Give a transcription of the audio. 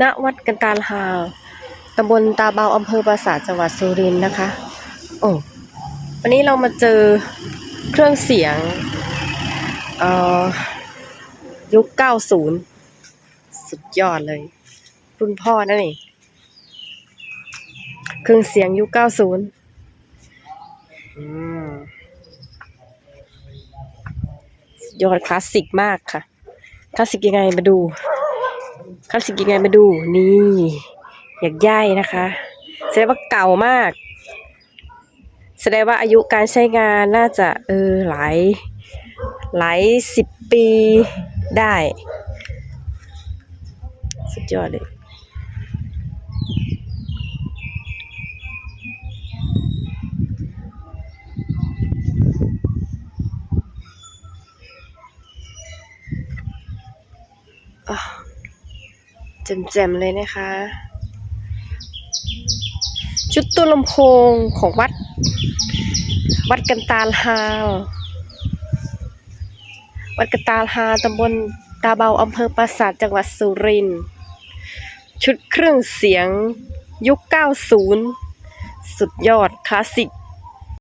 ณวัดกันตาลฮาตำบลตาเบาอำเภอปราสาทจังหวัดสุรินทร์นะคะ โอ้วันนี้เรามาเจอเครื่องเสียงเอ่อยุค 90 สุดยอดเลย รุ่นพ่อนั่นเองเครื่องเสียงยุค 90อืมยอดคลาสสิกมากค่ะ คลาสสิกยังไงมาดู คลาสสิกยังไงมาดู นี่ อยากย่ายนะคะ แสดงว่าเก่ามาก แสดงว่าอายุการใช้งานน่าจะเออหลาย หลายสิบปีได้ สุดยอดเลย แจ่มๆเลยนะคะ ชุดตัวลำโพงของวัด วัดกันตาลฮาววัดกันตาลฮาตำบลตาเบาอำเภอปราสาทจังหวัดสุรินทร์ชุดเครื่องเสียงยุค 90 สุดยอดคลาสสิก